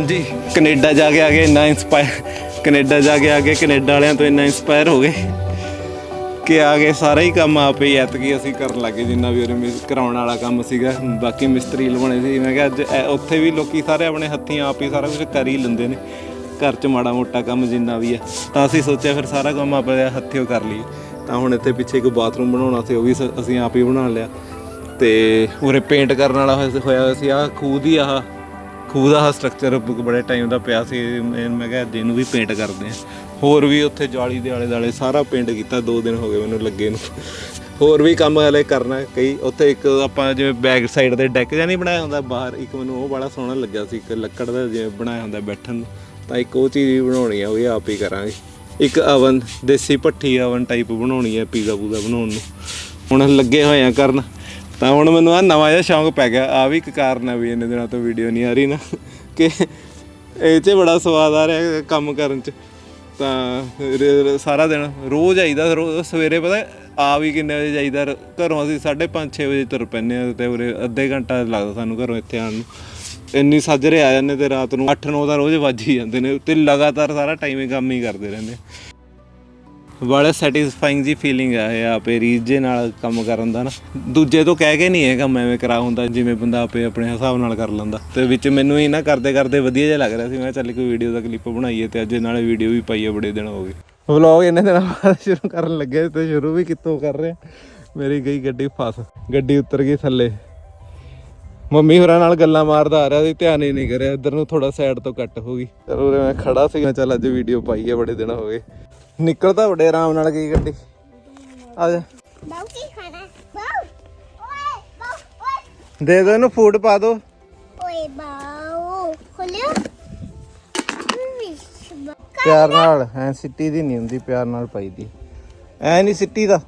ਹਾਂਜੀ, ਕੈਨੇਡਾ ਜਾ ਕੇ ਆ ਕੇ ਇੰਨਾ ਇੰਸਪਾਇਰ ਕੈਨੇਡਾ ਜਾ ਕੇ ਆ ਕੇ ਕੈਨੇਡਾ ਵਾਲਿਆਂ ਤੋਂ ਇੰਨਾ ਇੰਸਪਾਇਰ ਹੋ ਗਏ ਕਿ ਆ ਗਏ, ਸਾਰਾ ਹੀ ਕੰਮ ਆਪੇ ਹੀ ਐਤਕੀ ਅਸੀਂ ਕਰਨ ਲੱਗੇ ਜਿੰਨਾ ਵੀ ਉਹਨੇ ਮਿਸ ਕਰਾਉਣ ਵਾਲਾ ਕੰਮ ਸੀਗਾ ਬਾਕੀ ਮਿਸਤਰੀ ਲਵਾਉਣੇ ਸੀ, ਮੈਂ ਕਿਹਾ ਅੱਜ ਐ- ਉੱਥੇ ਵੀ ਲੋਕੀ ਸਾਰੇ ਆਪਣੇ ਹੱਥੀਂ ਆਪ ਹੀ ਸਾਰਾ ਕੁਝ ਕਰ ਹੀ ਲੈਂਦੇ ਨੇ, ਘਰ 'ਚ ਮਾੜਾ ਮੋਟਾ ਕੰਮ ਜਿੰਨਾ ਵੀ ਆ, ਤਾਂ ਅਸੀਂ ਸੋਚਿਆ ਫਿਰ ਸਾਰਾ ਕੰਮ ਆਪਣੇ ਹੱਥੀਂ ਕਰ ਲਈਏ, ਤਾਂ ਹੁਣ ਇੱਥੇ ਪਿੱਛੇ ਇੱਕ ਬਾਥਰੂਮ ਬਣਾਉਣਾ ਸੀ, ਉਹ ਵੀ ਸ- ਅਸੀਂ ਆਪ ਹੀ ਬਣਾ ਲਿਆ ਤੇ ਉਰੇ ਪੇਂਟ ਕਰਨ ਵਾਲਾ ਹੋਇਆ ਹੋਇਆ ਹੋਇਆ ਸੀ ਆ ਖੂਹ ਦੀ ਆਹ ਖੂਹ ਦਾ ਸਟਰਕਚਰ ਬੜੇ ਟਾਈਮ ਦਾ ਪਿਆ ਸੀ, ਮੈਂ ਕਿਹਾ ਦਿਨ ਇਹਨੂੰ ਵੀ ਪੇਂਟ ਕਰਦੇ ਆ। ਹੋਰ ਵੀ ਉੱਥੇ ਜਾਲੀ ਦੇ ਆਲੇ ਦਾਲੇ ਸਾਰਾ ਪੇਂਟ ਕੀਤਾ 2 ਦਿਨ ਹੋ ਗਏ ਮੈਨੂੰ ਲੱਗੇ ਨੂੰ। ਹੋਰ ਵੀ ਕੰਮ ਹਲੇ ਕਰਨਾ ਕਈ ਉੱਥੇ ਇੱਕ ਆਪਾਂ ਜਿਵੇਂ ਬੈਕ ਸਾਈਡ ਤੇ ਡੈਕ ਜਾਂ ਨਹੀਂ ਬਣਾਇਆ ਹੁੰਦਾ, ਬਾਹਰ ਇੱਕ ਮੈਨੂੰ ਉਹ ਬੜਾ ਸੋਹਣਾ ਲੱਗਿਆ ਸੀ, ਇੱਕ ਲੱਕੜ ਦਾ ਜਿਵੇਂ ਬਣਾਇਆ ਹੁੰਦਾ ਬੈਠਣ ਨੂੰ। ਤਾਂ ਇੱਕ ਉਹ ਚੀਜ਼ ਵੀ ਬਣਾਉਣੀ ਆ, ਉਹ ਵੀ ਆਪ ਹੀ ਕਰਾਂਗੇ। ਇੱਕ ਅਵਨ ਦੇਸੀ ਭੱਠੀ ਓਵਨ ਟਾਈਪ ਬਣਾਉਣੀ ਹੈ ਪੀਜ਼ਾ ਪੂਜ਼ਾ ਬਣਾਉਣ ਨੂੰ। ਹੁਣ ਲੱਗੇ ਹੋਏ ਆ ਕਰਨ। ਤਾਂ ਹੁਣ ਮੈਨੂੰ ਆ ਨਵਾਂ ਜਿਹਾ ਸ਼ੌਂਕ ਪੈ ਗਿਆ। ਆ ਵੀ ਇੱਕ ਕਾਰਨ ਆ ਵੀ ਇੰਨੇ ਦਿਨਾਂ ਤੋਂ ਵੀਡੀਓ ਨਹੀਂ ਆ ਰਹੀ ਨਾ। ਕਿ ਇਹ 'ਚ ਬੜਾ ਸਵਾਦ ਆ ਰਿਹਾ ਕੰਮ ਕਰਨ 'ਚ। ਤਾਂ ਰ- ਸਾਰਾ ਦਿਨ ਰੋਜ਼ ਆਈਦਾ, ਰੋਜ਼ ਸਵੇਰੇ ਪਤਾ ਆ ਵੀ ਕਿੰਨੇ ਵਜੇ ਜਾਈਦਾ। ਘਰੋਂ ਅਸੀਂ 5:30 6 ਵਜੇ ਤੁਰ ਪੈਂਦੇ ਆ ਤੇ ਉਰੇ ਅੱਧੇ ਘੰਟਾ ਲੱਗਦਾ ਸਾਨੂੰ ਘਰੋਂ ਇੱਥੇ ਆਉਣ ਨੂੰ। ਇੰਨੀ ਸਾਜਰੇ ਆ ਜਾਂਦੇ ਤੇ ਰਾਤ ਨੂੰ 8-9 ਦਾ ਰੋਜ਼ ਵੱਜ ਹੀ ਜਾਂਦੇ ਨੇ। ਤੇ ਲਗਾਤਾਰ ਸਾਰਾ ਟਾਈਮ ਹੀ ਕੰਮ ਹੀ ਕਰਦੇ ਰਹਿੰਦੇ। ਬੜਾ ਸੈਟੀਸਫਾਈਂਗ ਜੀ ਫੀਲਿੰਗ ਆ ਇਹ ਆਪੇ ਰੀਜੇ ਨਾਲ ਕੰਮ ਕਰਨ ਦਾ ਨਾ। ਦੂਜੇ ਤੋਂ ਕਹਿ ਕੇ ਨਹੀਂ ਇਹ ਕੰਮ ਐਵੇਂ ਕਰਾ ਹੁੰਦਾ, ਜਿਵੇਂ ਬੰਦਾ ਆਪੇ ਆਪਣੇ ਹਿਸਾਬ ਨਾਲ ਕਰ ਲੈਂਦਾ। ਤੇ ਵਿੱਚ ਮੈਨੂੰ ਹੀ ਨਾ ਕਰਦੇ ਕਰਦੇ ਵਧੀਆ ਜਿਹਾ ਲੱਗ ਰਿਹਾ ਸੀ, ਮੈਂ ਕਿਹਾ ਚੱਲ ਕੋਈ ਵੀਡੀਓ ਦਾ ਕਲਿੱਪ ਬਣਾਈਏ ਤੇ ਅੱਜ ਨਾਲੇ ਵੀਡੀਓ ਵੀ ਪਾਈਏ ਬੜੇ ਦਿਨ ਹੋ ਗਏ। ਵਲੌਗ ਇੰਨੇ ਦਿਨਾਂ ਬਾਅਦ ਸ਼ੁਰੂ ਕਰਨ ਲੱਗੇ ਤੇ ਸ਼ੁਰੂ ਵੀ ਕਿੱਥੋਂ ਕਰ ਰਹੇ ਮੇਰੀ ਗਈ ਗੱਡੀ ਫਸ, ਗੱਡੀ ਉਤਰ ਗਈ ਥੱਲੇ। ਮੰਮੀ ਹੋਰਾਂ ਨਾਲ ਗੱਲਾਂ ਮਾਰਦਾ ਆ ਰਿਹਾ ਸੀ, ਧਿਆਨ ਹੀ ਨਹੀਂ ਕਰਿਆ, ਇੱਧਰ ਨੂੰ ਥੋੜਾ ਸਾਈਡ ਤੋਂ ਕੱਟ ਹੋ ਗਈ। ਚਲੋ ਉਰੇ ਮੈਂ ਖੜਾ ਸੀ, ਮੈਂ ਚੱਲ ਅੱਜ ਵੀਡੀਓ ਪਾਈਏ ਬੜੇ ਦਿਨ ਹੋ ਗਏ। ਨਿਕਲ ਤਾਂ ਬੜੇ ਆਰਾਮ ਨਾਲ ਗਈ ਗੱਡੀ? ਆ ਜਾ। ਬਾਉ ਕੀ ਖਾਣਾ? ਬਾਉ ਓਏ ਬਾਉ ਓਏ। ਦੇ ਦੋ ਇਹਨੂੰ ਫੂਡ ਪਾ ਦੋ। ਓਏ ਬਾਉ ਖੋਲਿਓ। ਪਿਆਰ ਨਾਲ ਐ ਸਿੱਟੀ ਦੀ ਨਹੀਂ ਹੁੰਦੀ ਪਿਆਰ ਨਾਲ ਪਾਈ ਦੀ ਐ ਨਹੀਂ ਸਿੱਟੀ ਦਾ।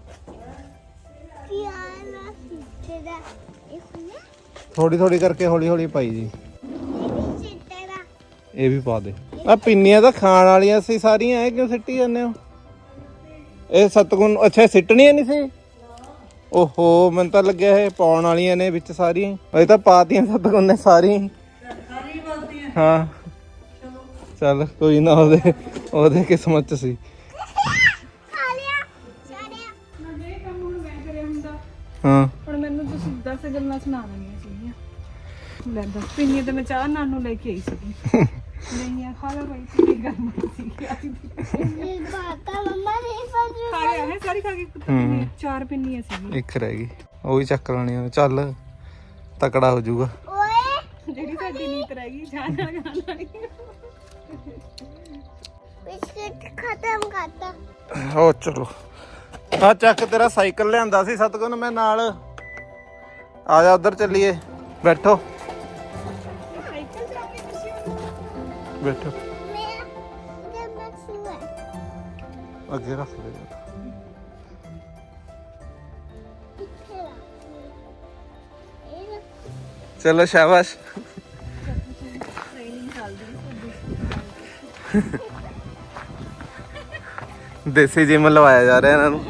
ਥੋੜੀ ਥੋੜੀ ਕਰਕੇ ਹੌਲੀ ਹੌਲੀ ਪਾਈ ਜੀ ਇਹ ਵੀ ਪਾ ਦੇ। ਆ ਪਿੰਨੀਆਂ ਤਾਂ ਖਾਣ ਵਾਲੀਆਂ ਸੀ ਸਾਰੀਆਂ ਐ ਕਿਉਂ ਸਿੱਟੀ ਜਾਂਦੇ ਹੋ? ਇਹ ਸਤਗੁਣ ਅੱਛਾ ਇਹ ਸਿੱਟਣੀਆਂ ਨਹੀਂ ਸੀ? ਓਹੋ ਮੈਨੂੰ ਤਾਂ ਲੱਗਿਆ ਇਹ ਪਾਉਣ ਵਾਲੀਆਂ ਨੇ ਵਿੱਚ ਸਾਰੀਆਂ ਇਹ ਤਾਂ ਪਾਤੀਆਂ ਸਤਗੁਣ ਨੇ ਸਾਰੀਆਂ ਹੀ। ਹਾਂ। ਚੱਲ ਕੋਈ ਨਾ ਉਹਦੇ ਉਹਦੇ ਕਿਸਮਤ ਚ ਸੀ। ਇਹ ਹਾਂ। ਹੁਣ ਮੈਨੂੰ ਤੁਸੀਂ 10 ਗੱਲਾਂ ਸੁਣਾ ਦੇਣੀਆਂ ਸੀਗੀਆਂ। ਲੈ ਦੱਸ ਪਿੰਨੀ ਤੇ ਮੈਂ ਚਾਹ ਨਾਨੂ ਲੈ ਕੇ ਆਈ ਸੀਗੀ। ਨਹੀਂ ਆ ਖਾ ਲਾ ਭਾਈ ਕੀ ਕਰਨਾ ਸੀ ਇਹ ਬਾਤਾ ਮੰਮਾ ਨੇ ਫੜ ਖਾ ਗਿਆ ਹੈ ਸਾਰੀ ਖਾ ਕੇ ਪਿੰਨੀ ਚਾਰ ਪਿੰਨੀਆਂ ਸੀਗੀਆਂ। ਇੱਕ ਰਹਿ ਗਈ ਉਹ ਵੀ ਚੱਕ ਲੈਣੀ ਉਹਨੇ ਚੱਲ ਤਕੜਾ ਹੋ ਜਾਊਗਾ। ਓਏ ਜਿਹੜੀ ਸਾਡੀ ਨੀਤ ਰਹਿ ਗਈ ਚਾਹ ਨਾਲ ਖਾਣ ਵਾਲੀ ਬਿਸਕਿਟ ਖਤਮ ਕਰਤਾ। ਹੋ ਚਲੋ। ਆ ਚੱਕ ਤੇਰਾ ਸਾਈਕਲ ਲਿਆਂਦਾ ਸੀ ਸਤਗੁਣ ਮੈਂ ਨਾਲ। ਆ ਜਾ ਉਧਰ ਚੱਲੀਏ। ਬੈਠੋ। ਬੈਠੋ। ਮੇਰਾ ਤੇ ਮਕਸੂ ਹੈ ਅੱਗੇ ਰੱਖ ਦੇ। ਇੱਥੇ ਲਾ ਇਹ ਚਲੋ ਸ਼ਾਬਾਸ਼। ਦੇਸੀ ਜਿਮ ਲਵਾਇਆ ਜਾ ਰਿਹਾ ਇਹਨਾਂ ਨੂੰ।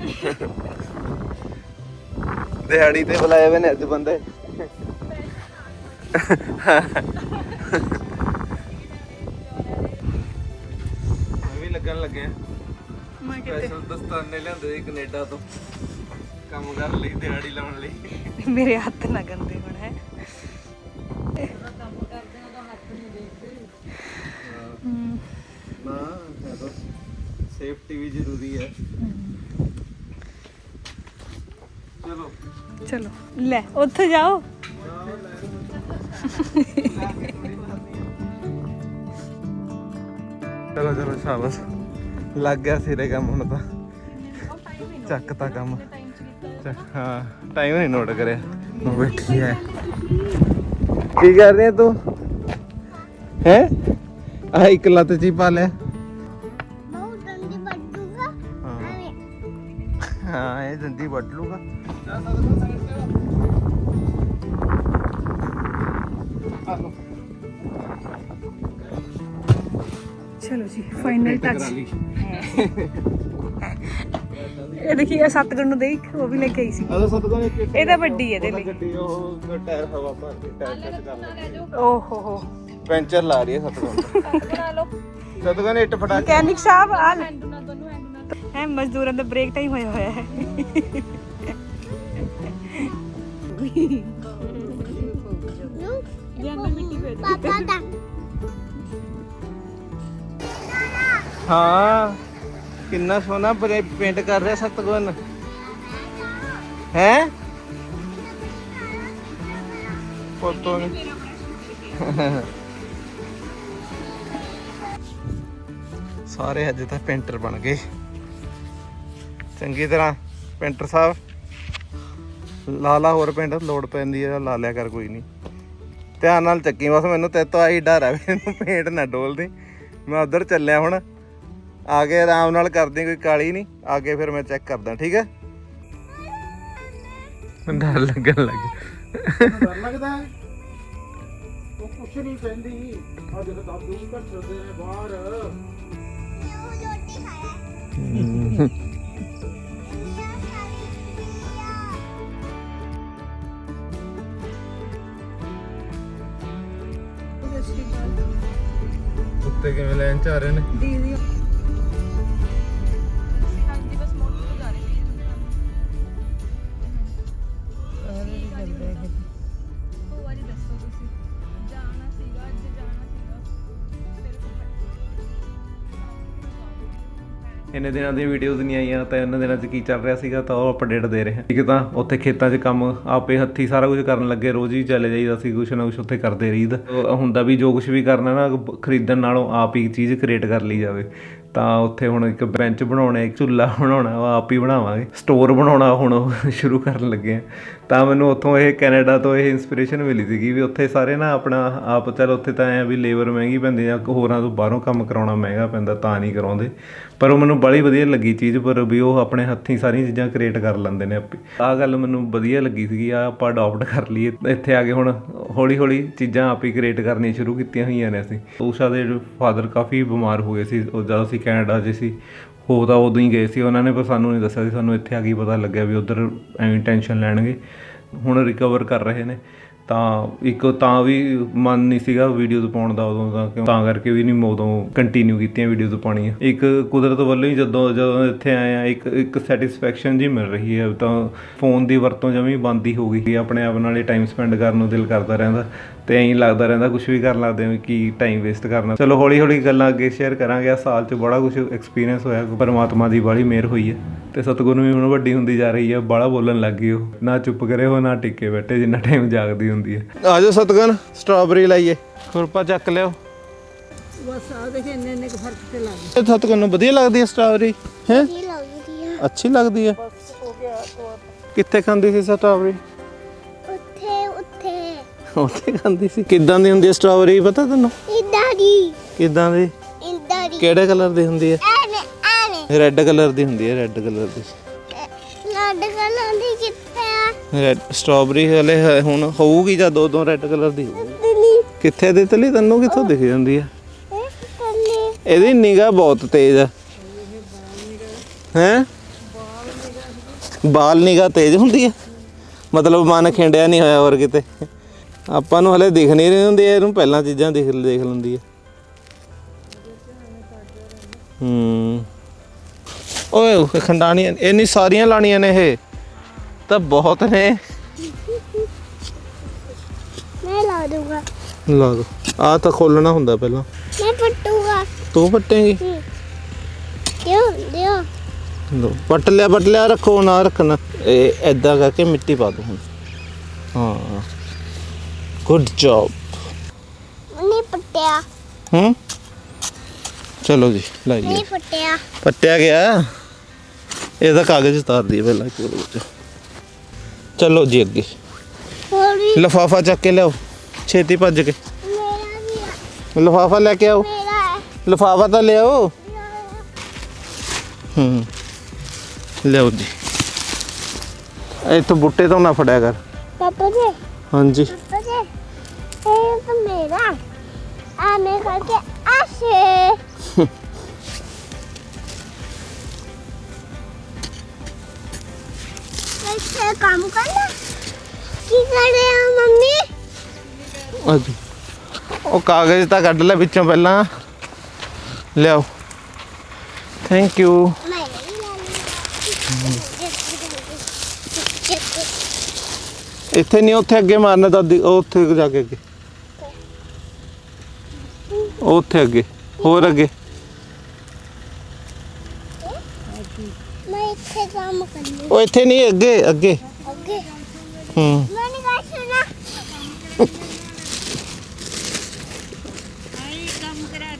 ਦਿਹਾੜੀ ਤੇ ਬੁਲਾਏ ਹੋਏ ਨੇ ਅੱਜ ਬੰਦੇ। ਵੀ ਲੱਗਣ ਲੱਗਿਆ ਮੈਂ ਸਪੈਸ਼ਲ ਦਸਤਾਨੇ ਲਿਆਂਦੇ ਸੀ ਕੈਨੇਡਾ ਤੋਂ। ਕੰਮ ਕਰਨ ਲਈ ਦਿਹਾੜੀ ਲਾਉਣ ਲਈ। ਮੇਰੇ ਹੱਥ ਨਾ ਗੰਦੇ ਹੋਣ ਹੈ। ਨਾ ਹੈ ਤਾਂ ਸੇਫਟੀ ਵੀ ਜ਼ਰੂਰੀ ਹੈ। ਚਲੋ। ਚਲੋ ਲੈ ਉੱਥੇ ਜਾਓ। ਚਲੋ ਚਲੋ ਸ਼ਾਬਾਸ਼। ਲੱਗ ਗਿਆ ਸਿਰੇ ਕੰਮ ਹੁਣ ਤਾਂ। ਚੱਕ ਤਾਂ ਕੰਮ। ਹਾਂ ਟਾਈਮ ਨਹੀਂ ਨੋਟ ਕਰਿਆ। ਉਹ ਬੈਠੀ ਹੈ ਕੀ ਕਰ ਰਹੀ ਤੂੰ? ਹੈ? ਆ ਇੱਕ ਲੱਤ ਚ ਹੀ ਪਾ ਲਿਆ। ਬਹੁਤ ਦੰਦੀ ਬੱਜੂਗਾ ਹਾਂ। ਐਵੇਂ ਹਾਂ, ਇਹ ਦੰਦੀ ਵੱਢ ਲੂਗਾ। ਚਲੋ ਜੀ ਫਾਈਨਲ ਟੱਚ ਇਹ ਦੇਖੀ ਇਹ ਸੱਤਗੜ ਨੂੰ ਦੇਖ ਉਹ ਵੀ ਲੈ ਕੇ ਆਈ ਸੀ। ਆਹ ਸਤ ਕੋਲ ਇੱਕ ਇਹ ਤਾਂ ਵੱਡੀ ਹੈ ਇਹਦੇ ਲਈ। ਗੱਡੀ ਉਹ ਟਾਇਰ ਹਵਾ ਭਰ ਕੇ ਟਾਇਰ ਚੈੱਕ ਕਰ ਲੈ ਓਹ ਹੋ ਹੋ। ਪੈਂਚਰ ਲਾ ਰਹੀ ਹੈ ਬਣਾ ਲਓ। ਸਤਗੁਣ ਇੱਟ ਕੇ ਮਕੈਨਿਕ ਸਾਹਿਬ ਆ ਹੈ ਮਜ਼ਦੂਰਾਂ ਦਾ ਬ੍ਰੇਕ ਟਾਈਮ ਹੋਇਆ ਹੋਇਆ ਹੈ। ਜਾਨ ਮਿੱਟੀ ਪੈ ਪਾਪਾ ਦਾ। ਹਾਂ। ਕਿੰਨਾ ਸੋਹਣਾ ਪੇਂਟ ਕਰ ਰਿਹਾ ਸਤਗੁਣ। ਹੈ? ਫੋਟੋ ਨੇ ਸਾਰੇ ਅੱਜ ਤਾਂ ਪੇਂਟਰ ਬਣ ਗਏ। ਚੰਗੀ ਤਰ੍ਹਾਂ ਪੇਂਟਰ ਸਾਹਿਬ, ਲਾ ਲਾ ਹੋਰ ਪੇਂਟ ਲੋਡ ਪੈਂਦੀ ਹੈ ਲਾ ਲਿਆ ਕਰ ਕੋਈ ਨਹੀਂ। ਧਿਆਨ ਨਾਲ ਚੱਕੀ, ਬਸ ਮੈਨੂੰ ਤੇ ਤੋਂ ਆਈ ਡਰ ਆ ਵੀ ਪੇਂਟ ਨਾ ਡੋਲ ਦੇ ਮੈਂ ਉਧਰ ਚੱਲਿਆ ਹੁਣ। ਆ ਕੇ ਆਰਾਮ ਨਾਲ ਕਰਦੀ ਕੋਈ ਕਾਲੀ ਨਹੀਂ। ਅੱਗੇ ਫਿਰ ਮੈਂ ਚੈੱਕ ਕਰਦਾ ਠੀਕ ਹੈ? ਡਰ ਲੱਗਣ ਲੱਗ ਡਰ ਲੱਗਦਾ ਹੈ? ਉਹ ਕੁਛ ਨਹੀਂ ਕਹਿੰਦੀ। ਆ ਜਦੋਂ ਦਾਦੂ ਘੱਟਦੇ ਨੇ ਬਾਹਰ। ਰੋਟੀ ਖਾਇਆ ਉੱਤੇ ਕਿਵੇਂ ਲੈਣ ਚ ਆ ਰਹੇ ਨੇ? ਦੀਦੀ ਇੰਨੇ ਦਿਨਾਂ ਦੀਆਂ ਵੀਡੀਓਜ਼ ਨਹੀਂ ਆਈਆਂ, ਤਾਂ ਇਹਨਾਂ ਦਿਨਾਂ 'ਚ ਕੀ ਚੱਲ ਰਿਹਾ ਸੀਗਾ, ਤਾਂ ਉਹ ਅਪਡੇਟ ਦੇ ਰਹੇ। ਹਾਂ ਇੱਕ ਤਾਂ ਉੱਥੇ ਖੇਤਾਂ 'ਚ ਕੰਮ ਆਪੇ ਹੱਥੀ ਸਾਰਾ ਕੁਝ ਕਰਨ ਲੱਗੇ, ਰੋਜ਼ ਹੀ ਚਲੇ ਜਾਈਦਾ ਸੀ, ਕੁਛ ਨਾ ਕੁਛ ਉੱਥੇ ਕਰਦੇ ਰਹੀਦਾ। ਉਹ ਹੁੰਦਾ ਵੀ ਜੋ ਕੁਝ ਵੀ ਕਰਨਾ ਨਾ, ਖਰੀਦਣ ਨਾਲੋਂ ਆਪ ਹੀ ਚੀਜ਼ ਕ੍ਰੀਏਟ ਕਰ ਲਈ ਜਾਵੇ। ਤਾਂ ਉੱਥੇ ਹੁਣ ਇੱਕ ਬੈਂਚ ਬਣਾਉਣਾ, ਇੱਕ ਚੁੱਲ੍ਹਾ ਬਣਾਉਣਾ, ਉਹ ਆਪ ਹੀ ਬਣਾਵਾਂਗੇ। ਸਟੋਰ ਬਣਾਉਣਾ ਹੁਣ ਉਹ ਸ਼ੁਰੂ ਕਰਨ ਲੱਗੇ ਆ। ਤਾਂ ਮੈਨੂੰ ਉੱਥੋਂ ਇਹ ਕੈਨੇਡਾ ਤੋਂ ਇਹ ਇਨਸਪੀਰੇਸ਼ਨ ਮਿਲੀ ਸੀਗੀ ਵੀ ਉੱਥੇ ਸਾਰੇ ਨਾ ਆਪਣਾ ਆਪ ਚੱਲ ਉੱਥੇ ਤਾਂ ਐ ਵੀ ਲੇਬਰ ਮਹਿੰਗੀ ਪੈਂਦੀ ਆ ਹੋਰਾਂ ਤੋਂ ਬਾਹਰੋਂ ਕੰਮ ਕਰਾਉਣਾ ਮਹਿੰਗਾ ਪੈਂਦਾ, ਤਾਂ ਨਹੀਂ ਕਰਾਉਂਦੇ। ਪਰ ਉਹ ਮੈਨੂੰ ਬੜੀ ਵਧੀਆ ਲੱਗੀ ਚੀਜ਼, ਪਰ ਵੀ ਉਹ ਆਪਣੇ ਹੱਥੀਂ ਸਾਰੀਆਂ ਚੀਜ਼ਾਂ ਕ੍ਰੀਏਟ ਕਰ ਲੈਂਦੇ ਨੇ ਆਪੇ। ਆਹ ਗੱਲ ਮੈਨੂੰ ਵਧੀਆ ਲੱਗੀ ਸੀਗੀ ਆ ਆਪਾਂ ਅਡਾਪਟ ਕਰ ਲਈਏ। ਇੱਥੇ ਆ ਕੇ ਹੁਣ ਹੌਲੀ ਹੌਲੀ ਚੀਜ਼ਾਂ ਆਪ ਹੀ ਕ੍ਰੀਏਟ ਕਰਨੀਆਂ ਸ਼ੁਰੂ ਕੀਤੀਆਂ ਹੋਈਆਂ ਨੇ ਅਸੀਂ। ਊਸ਼ਾ ਦੇ ਫਾਦਰ ਕਾਫੀ ਬਿਮਾਰ ਹੋ ਗਏ ਸੀ, ਉਹ ਜਦੋਂ ਅਸੀਂ ਕੈਨੇਡਾ 'ਚ ਸੀ ਉਹ ਤਾਂ ਉਦੋਂ ਹੀ ਗਏ ਸੀ। ਉਹਨਾਂ ਨੇ ਪਰ ਸਾਨੂੰ ਨਹੀਂ ਦੱਸਿਆ ਸੀ, ਸਾਨੂੰ ਇੱਥੇ ਆ ਕੇ ਪਤਾ ਲੱਗਿਆ ਵੀ ਉਧਰ ਐਵੇਂ ਟੈਨਸ਼ਨ ਲੈਣਗੇ। ਹੁਣ ਰਿਕਵਰ ਕਰ ਰਹੇ ਨੇ। ਤਾਂ ਇੱਕ ਤਾਂ ਵੀ ਮਨ ਨਹੀਂ ਸੀਗਾ ਵੀਡੀਓਜ਼ ਪਾਉਣ ਦਾ ਉਦੋਂ ਦਾ, ਕਿਉਂ? ਤਾਂ ਕਰਕੇ ਵੀ ਨਹੀਂ ਉਦੋਂ ਕੰਟੀਨਿਊ ਕੀਤੀਆਂ ਵੀਡੀਓਜ਼ ਪਾਉਣੀਆਂ। ਇੱਕ ਕੁਦਰਤ ਵੱਲੋਂ ਹੀ ਜਦੋਂ ਜਦੋਂ ਇੱਥੇ ਆਏ ਆ ਇੱਕ ਇੱਕ ਸੈਟੀਸਫੈਕਸ਼ਨ ਜੀ ਮਿਲ ਰਹੀ ਹੈ, ਤਾਂ ਫੋਨ ਦੀ ਵਰਤੋਂ ਜਮੀ ਬੰਦ ਹੀ ਹੋ ਗਈ ਆਪਣੇ ਆਪ ਨਾਲ ਹੀ ਟਾਈਮ ਸਪੈਂਡ ਕਰਨ ਨੂੰ ਦਿਲ ਕਰਦਾ ਰਹਿੰਦਾ ਤੇ ਐਂ ਲੱਗਦਾ ਰਹਿੰਦਾ ਕੁਝ ਵੀ ਕਰ ਲੱਗਦੇ ਹਾਂ, ਕਿ ਟਾਈਮ ਵੇਸਟ ਕਰਨਾ। ਚਲੋ ਹੌਲੀ ਹੌਲੀ ਗੱਲਾਂ ਅੱਗੇ ਸ਼ੇਅਰ ਕਰਾਂਗੇ। ਸਾਲ 'ਚ ਬੜਾ ਕੁਝ ਐਕਸਪੀਰੀਅੰਸ ਹੋਇਆ, ਪਰਮਾਤਮਾ ਦੀ ਬੜੀ ਮਿਹਰ ਹੋਈ ਹੈ। ਤੇ ਸਤਗੁਰੂ ਵੀ ਹੁਣ ਵੱਡੀ ਹੁੰਦੀ ਜਾ ਰਹੀ ਹੈ ਬਾਲਾ ਬੋਲਣ ਲੱਗ ਗਈ ਉਹ। ਨਾ ਚੁੱਪ ਕਰੇ ਹੋ ਨਾ ਟਿੱਕੇ ਬੈਠੇ ਜਿੰਨਾ ਟਾਈਮ ਜਾਗਦੀ ਹੁੰਦੀ ਹੈ। ਆ ਜਾਓ ਸਤਗੁਰ ਸਟ੍ਰਾਬੇਰੀ ਲਾਈਏ। ਖੁਰਪਾ ਚੱਕ ਲਿਓ। ਬਸ ਆ ਦੇਖ ਇੰਨੇ ਇੰਨੇ ਕੁ ਫ਼ਰਕ ਤੇ ਲੱਗ ਇਹ ਸਤਗੁਰ ਨੂੰ ਵਧੀਆ ਲੱਗਦੀ ਹੈ ਸਟ੍ਰਾਬੇਰੀ ਹੈ? ਕੀ ਲੱਗਦੀ ਆ। ਅੱਛੀ ਲੱਗਦੀ ਹੈ। ਗਿਆ ਕਿੱਥੇ ਖਾਂਦੀ ਸੀ ਸਟ੍ਰਾਬੇਰੀ ਉੱਥੇ ਉੱਥੇ। ਉੱਥੇ ਖਾਂਦੀ ਸੀ। ਕਿੱਦਾਂ ਦੀ ਹੁੰਦੀ ਹੈ ਸਟ੍ਰਾਬੇਰੀ ਪਤਾ ਤੈਨੂੰ? ਇੰਦਾ ਦੀ। ਕਿੱਦਾਂ ਦੀ? ਇੰਦਾ ਦੀ। ਕਿਹੜੇ ਕਲਰ ਦੀ ਹੁੰਦੀ ਹੈ? ਰੈੱਡ ਕਲਰ ਦੀ ਹੁੰਦੀ ਹੈ ਰੈੱਡ ਕਲਰ ਦੀ। ਲੱਡ ਕਲਾਂ ਦੀ ਕਿੱਥੇ ਆ? ਰੈੱਡ ਸਟ੍ਰਾਬੇਰੀ ਹਲੇ ਹੈ- ਹੁਣ ਹੋਊਗੀ ਜਾਂ ਦੋ ਦੋ ਰੈੱਡ ਕਲਰ ਦੀ ਹੋਊਗੀ? ਦਿੱਲੀ। ਕਿੱਥੇ ਦੀ ਤਲੀ ਤੈਨੂੰ ਕਿੱਥੋਂ ਦਿਖ ਜਾਂਦੀ ਇਹ ਕੱਲੇ ਇਹਦੀ ਨਿਗਾਹ ਬਹੁਤ ਤੇਜ਼ ਹੈ ਹੈ? ਬਾਲ ਨਿਗਾਹ ਤੇਜ਼ ਹੁੰਦੀ ਹੈ ਮਤਲਬ ਮਨ ਖਿੰਡਿਆ ਨਹੀਂ ਹੋਇਆ ਹੋਰ ਕਿਤੇ। ਆਪਾਂ ਨੂੰ ਹਲੇ ਦਿਖ ਨਹੀਂ ਰਹੀ ਹੁੰਦੀ ਇਹਨੂੰ ਪਹਿਲਾਂ ਚੀਜ਼ਾਂ ਦੇਖ ਦੇਖ ਲੈਂਦੀ ਹੈ ਹੂੰ। ਓਏ ਖੰਡਾਣੀਆਂ ਇੰਨੀ ਸਾਰੀਆਂ ਲਾਣੀਆਂ ਨੇ ਇਹ। ਤਾਂ ਬਹੁਤ ਨੇ। ਮੈਂ ਲਾ ਦੂੰਗਾ। ਲਾ ਦੋ। ਆ ਤਾਂ ਖੋਲਣਾ ਹੁੰਦਾ ਪਹਿਲਾਂ। ਮੈਂ ਪੱਟੂਗਾ। ਤੂੰ ਪੱਟੇਂਗੀ? ਦਿਓ ਦਿਓ। ਲੋ ਪੱਟ ਲਿਆ ਪੱਟ ਲਿਆ ਰੱਖੋ ਨਾ ਰੱਖਣਾ। ਇਹ ਐਦਾਂ ਕਰਕੇ ਮਿੱਟੀ ਪਾ ਦੋ ਹੁਣ। ਹਾਂ। ਗੁੱਡ ਜੌਬ ਨਹੀਂ ਪੱਟਿਆ। ਹੂੰ? ਚਲੋ ਜੀ ਲਾਈਏ ਨਹੀਂ ਪੱਟਿਆ। ਪੱਟਿਆ ਗਿਆ। ਇਹਦਾ ਕਾਗਜ਼ ਉਤਾਰ ਦਈਏ ਪਹਿਲਾਂ ਇੱਕ ਵਾਰ ਵਿੱਚ ਚਲੋ ਜੀ ਅੱਗੇ। ਹੋਰ ਵੀ ਲਫਾਫਾ ਚੱਕ ਕੇ ਲਿਆਓ। ਛੇਤੀ ਭੱਜ ਕੇ। ਮੇਰਾ ਵੀ ਆ ਲਫਾਫਾ ਲੈ ਕੇ ਆਓ। ਮੇਰਾ ਹੈ। ਲਫਾਫਾ ਤਾਂ ਲਿਆਓ। ਹੂੰ। ਲਿਆਓ ਜੀ। ਇੱਥੋਂ ਬੁੱਟੇ ਤੋਂ ਨਾ ਫੜਿਆ ਕਰ। ਪਾਪਾ ਜੀ। ਹਾਂਜੀ। ਪਾਪਾ ਜੀ ਇਹ ਤਾਂ ਮੇਰਾ। ਆ ਮੈਂ ਕਰਕੇ ਆਸ਼ੇ। ਇੱਥੇ ਕੰਮ ਕਰਨਾ ਕੀ ਕਰ ਰਹੇ ਹੋ ਮੰਮੀ ਅੱਜ ਉਹ ਕਾਗਜ਼ ਤਾਂ ਕੱਢ ਲੈ ਵਿੱਚੋਂ ਪਹਿਲਾਂ ਲਿਆਓ ਥੈਂਕ ਯੂ ਮੈਂ ਨਹੀਂ ਲੈਣੀ ਇੱਥੇ ਨਹੀਂ ਉੱਥੇ ਅੱਗੇ ਮਾਰਨਾ ਦਾਦੀ ਉਹ ਉੱਥੇ ਜਾ ਕੇ ਅੱਗੇ ਉਹ ਉੱਥੇ ਅੱਗੇ ਹੋਰ ਅੱਗੇ ਮੈਂ ਇੱਥੇ ਕੰਮ ਕਰਨੀ। ਉਹ ਇੱਥੇ ਨਹੀਂ ਅੱਗੇ ਅੱਗੇ। ਅੱਗੇ। ਹੂੰ। ਮੈਂ ਨਹੀਂ ਗਾ ਸੁਣਾ।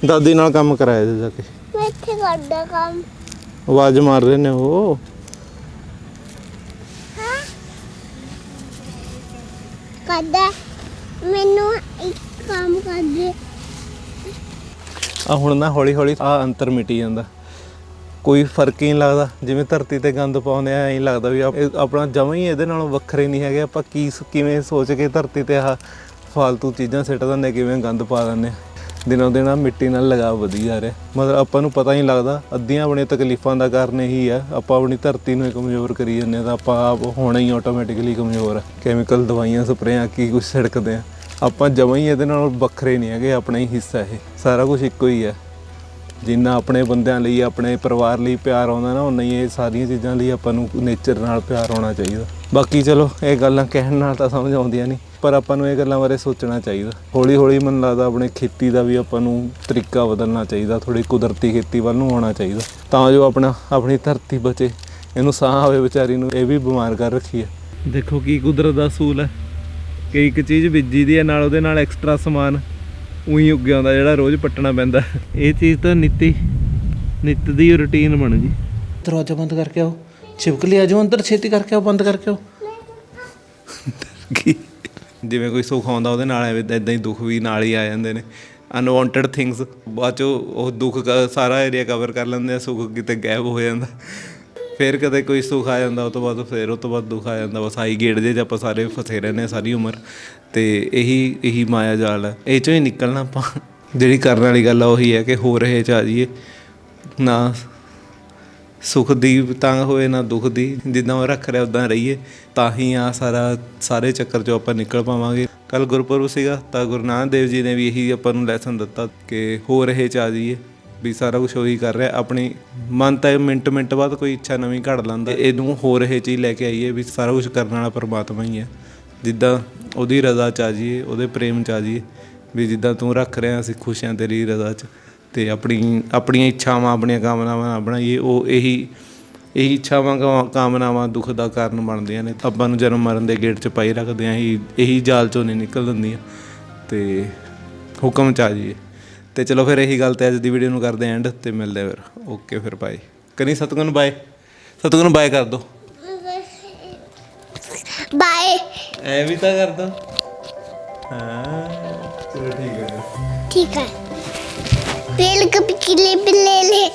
ਦਾਦੀ ਨਾਲ ਕੰਮ ਕਰਾਇਆ ਜੀ ਜਾ ਕੇ। ਮੈਂ ਇੱਥੇ ਕਰਦਾ ਕੰਮ। ਆਵਾਜ਼ ਮਾਰ ਰਹੇ ਨੇ ਉਹ। ਹਾਂ। ਕਰਦਾ। ਮੈਨੂੰ ਇੱਕ ਕੰਮ ਕਰਦੇ। ਆ ਹੁਣ ਨਾ ਹੌਲੀ ਹੌਲੀ ਆ ਅੰਤਰ ਮਿਟੀ ਜਾਂਦਾ। ਕੋਈ ਫ਼ਰਕ ਹੀ ਨਹੀਂ ਲੱਗਦਾ। ਜਿਵੇਂ ਧਰਤੀ ਤੇ ਗੰਦ ਪਾਉਂਦੇ ਆ, ਐਂ ਲੱਗਦਾ ਵੀ ਆਪ- ਇਹ ਆਪਣਾ ਜਮਾਂ ਹੀ ਇਹਦੇ ਨਾਲੋਂ ਵੱਖਰੇ ਨਹੀਂ ਹੈਗੇ। ਆਪਾਂ ਕੀ ਸ- ਕਿਵੇਂ ਸੋਚ ਕੇ ਧਰਤੀ ਤੇ ਆਹ ਫਾਲਤੂ ਚੀਜ਼ਾਂ ਸਿੱਟ ਦਿੰਦੇ, ਕਿਵੇਂ ਗੰਦ ਪਾ ਦਿੰਦੇ ਆ। ਦਿਨੋਂ ਦਿਨ ਆਹ ਮਿੱਟੀ ਨਾਲ ਲਗਾਵ ਵਧੀ ਜਾ ਰਿਹਾ। ਮਤਲਬ ਆਪਾਂ ਨੂੰ ਪਤਾ ਹੀ ਨਹੀਂ ਲੱਗਦਾ, ਅੱਧੀਆਂ ਆਪਣੀਆਂ ਤਕਲੀਫਾਂ ਦਾ ਕਾਰਨ ਇਹੀ ਆ। ਆਪਾਂ ਆਪਣੀ ਧਰਤੀ ਨੂੰ ਹੀ ਕਮਜ਼ੋਰ ਕਰੀ ਜਾਂਦੇ ਆ ਤਾਂ ਆਪਾਂ ਆਪ ਹੋਣਾ ਹੀ ਆਟੋਮੈਟਿਕਲੀ ਕਮਜ਼ੋਰ ਆ। ਕੈਮੀਕਲ ਦਵਾਈਆਂ, ਸਪਰੇਆਂ, ਕੀ ਕੁਝ ਛਿੜਕਦੇ ਆ। ਆਪਾਂ ਜਮਾਂ ਹੀ ਇਹਦੇ ਨਾਲ ਵੱਖਰੇ ਨਹੀਂ ਹੈਗੇ, ਆਪਣਾ ਹੀ ਹਿੱਸਾ ਇਹ। ਸਾਰਾ ਕੁਝ ਇੱਕੋ ਹੀ ਹੈ ਜਿੰਨਾ ਆਪਣੇ ਬੰਦਿਆਂ ਲਈ, ਆਪਣੇ ਪਰਿਵਾਰ ਲਈ ਪਿਆਰ ਆਉਂਦਾ ਨਾ, ਉਨਾ ਹੀ ਇਹ ਸਾਰੀਆਂ ਚੀਜ਼ਾਂ ਲਈ ਆਪਾਂ ਨੂੰ ਨੇਚਰ ਨਾਲ ਪਿਆਰ ਆਉਣਾ ਚਾਹੀਦਾ। ਬਾਕੀ ਚਲੋ, ਇਹ ਗੱਲਾਂ ਕਹਿਣ ਨਾਲ ਤਾਂ ਸਮਝ ਆਉਂਦੀਆਂ ਨਹੀਂ, ਪਰ ਆਪਾਂ ਨੂੰ ਇਹ ਗੱਲਾਂ ਬਾਰੇ ਸੋਚਣਾ ਚਾਹੀਦਾ। ਹੌਲੀ ਹੌਲੀ ਮੈਨੂੰ ਲੱਗਦਾ ਆਪਣੇ ਖੇਤੀ ਦਾ ਵੀ ਆਪਾਂ ਨੂੰ ਤਰੀਕਾ ਬਦਲਣਾ ਚਾਹੀਦਾ ਥੋੜੀ ਕੁਦਰਤੀ ਖੇਤੀ ਵੱਲ ਨੂੰ ਆਉਣਾ ਚਾਹੀਦਾ। ਤਾਂ ਜੋ ਆਪਣਾ, ਆਪਣੀ ਧਰਤੀ ਬਚੇ, ਇਹਨੂੰ ਸਾਹ ਆਵੇ ਵਿਚਾਰੀ ਨੂੰ, ਇਹ ਵੀ ਬਿਮਾਰ ਕਰ ਰੱਖੀ ਹੈ। ਦੇਖੋ ਕੀ ਕੁਦਰਤ ਦਾ ਅਸੂਲ ਹੈ। ਕਿ ਇੱਕ ਚੀਜ਼ ਬੀਜੀ ਦੀ ਹੈ, ਨਾਲ ਉਹਦੇ ਨਾਲ ਐਕਸਟਰਾ ਸਮਾਨ। ਉਹੀ ਉੱਗ ਆਉਂਦਾ ਜਿਹੜਾ ਰੋਜ਼ ਪੱਟਣਾ ਪੈਂਦਾ। ਇਹ ਚੀਜ਼ ਤਾਂ ਨਿੱਤੀ ਨਿੱਤ ਦੀ ਰੁਟੀਨ ਬਣ ਗਈ। ਦਰਵਾਜ਼ਾ ਬੰਦ ਕਰਕੇ ਆਓ। ਛਿਪਕਲੀ ਆ ਜਾਓ ਅੰਦਰ ਛੇਤੀ ਕਰਕੇ ਆਓ ਬੰਦ ਕਰਕੇ ਆਓ। ਕੀ? ਜਿਵੇਂ ਕੋਈ ਸੁੱਖ ਆਉਂਦਾ ਉਹਦੇ ਨਾਲ ਐਵੇਂ ਇਦਾਂ ਹੀ ਦੁੱਖ ਵੀ ਨਾਲ ਹੀ ਆ ਜਾਂਦੇ ਨੇ। ਅਨਵਾਂਟਡ ਥਿੰਗਸ ਬਾਅਦ ਚੋਂ ਉਹ ਦੁੱਖ ਸਾਰਾ ਏਰੀਆ ਕਵਰ ਕਰ ਲੈਂਦੇ ਆ ਸੁੱਖ ਕਿਤੇ ਗਾਇਬ ਹੋ ਜਾਂਦਾ। ਫਿਰ ਕਦੇ ਕੋਈ ਸੁੱਖ ਆ ਜਾਂਦਾ, ਉਹ ਤੋਂ ਬਾਅਦ ਫਿਰ ਉਹ ਤੋਂ ਬਾਅਦ ਦੁੱਖ ਆ ਜਾਂਦਾ, ਬਸ ਆਈ ਗੇੜ ਜੇ 'ਚ ਆਪਾਂ ਸਾਰੇ ਫਸੇ ਰਹਿੰਦੇ ਹਾਂ ਸਾਰੀ ਉਮਰ। ਤੇ ਇਹੀ ਇਹੀ ਮਾਇਆ ਜਾਲ ਹੈ ਇਹ ਚੋਂ ਹੀ ਨਿਕਲਣਾ ਆਪਾਂ। ਜਿਹੜੀ ਕਰਨ ਵਾਲੀ ਗੱਲ ਆ ਉਹੀ ਹੈ ਕਿ ਹੋ ਰਹੇ ਚ ਆ ਜਾਈਏ। ਨਾ ਸੁਖ ਦੀ ਤਾਂ ਹੋਏ, ਨਾ ਦੁੱਖ ਦੀ। ਜਿੱਦਾਂ ਉਹ ਰੱਖ ਰਿਹਾ, ਉਦਾਂ ਰਹੀਏ। ਤਾਂ ਹੀ ਆ ਸਾਰਾ, ਸਾਰੇ ਚੱਕਰ ਚੋਂ ਆਪਾਂ ਨਿਕਲ ਪਾਵਾਂਗੇ। ਕੱਲ ਗੁਰਪੁਰਬ ਸੀਗਾ, ਤਾਂ ਗੁਰੂ ਨਾਨਕ ਦੇਵ ਜੀ ਨੇ ਵੀ ਇਹੀ ਆਪਾਂ ਨੂੰ ਲੈਸਨ ਦਿੱਤਾ ਕਿ ਹੋ ਰਹੇ ਚ ਆ ਜਾਈਏ। ਵੀ ਸਾਰਾ ਕੁਝ ਉਹੀ ਕਰ ਰਿਹਾ, ਆਪਣੀ ਮਨ ਤਾਂ ਇਹ ਮਿੰਟ ਮਿੰਟ ਬਾਅਦ ਕੋਈ ਇੱਛਾ ਨਵੀਂ ਘੜ ਲੈਂਦਾ। ਇਹਨੂੰ ਹੋਰ ਇਹ ਚੀਜ਼ ਲੈ ਕੇ ਆਈਏ ਵੀ ਸਾਰਾ ਕੁਝ ਕਰਨ ਵਾਲਾ ਪਰਮਾਤਮਾ ਹੀ ਹੈ। ਜਿੱਦਾਂ ਉਹਦੀ ਰਜ਼ਾ ਚ ਆ ਜਾਈਏ, ਉਹਦੇ ਪ੍ਰੇਮ ਚ ਆ ਜਾਈਏ, ਵੀ ਜਿੱਦਾਂ ਤੂੰ ਰੱਖ ਰਿਹਾ ਅਸੀਂ ਖੁਸ਼ ਹਾਂ ਤੇਰੀ ਰਜ਼ਾ ਚ ਤੇ ਆਪਣੀ, ਆਪਣੀਆਂ ਇੱਛਾਵਾਂ, ਆਪਣੀਆਂ ਕਾਮਨਾਵਾਂ ਨਾ ਬਣਾਈਏ, ਉਹ ਇਹੀ ਇਹੀ ਇੱਛਾਵਾਂ ਕਾਮਨਾਵਾਂ ਦੁੱਖ ਦਾ ਕਾਰਨ ਬਣਦੀਆਂ ਨੇ। ਆਪਾਂ ਨੂੰ ਜਨਮ ਮਰਨ ਦੇ ਗੇਟ 'ਚ ਪਾਈ ਰੱਖਦੇ ਆਂ, ਇਹੀ ਇਹੀ ਜਾਲ 'ਚੋਂ ਨਹੀਂ ਨਿਕਲ ਦਿੰਦੀਆਂ। ਤੇ ਹੁਕਮ 'ਚ ਆ ਜਾਈਏ। ਤੇ ਚਲੋ ਫਿਰ ਇਹੀ ਗੱਲ ਤੇ ਅੱਜ ਦੀ ਵੀਡੀਓ ਨੂੰ ਕਰਦੇ ਐਂਡ ਤੇ ਮਿਲਦੇ ਫਿਰ। ਓਕੇ ਫਿਰ ਬਾਏ ਕਰੀ ਸਤਗੁਣ ਬਾਏ ਸਤਗੁਣ ਬਾਏ ਕਰ ਦੋ। ਬਾਏ ਐ ਵੀ ਤਾਂ ਕਰ ਦੋ। ਹਾਂ ਚਲੋ ਠੀਕ ਹੈ। ਠੀਕ ਹੈ। ਪੇਲ ਕਪੀ ਕਿਲੇ ਬਿਲੇ ਲੈ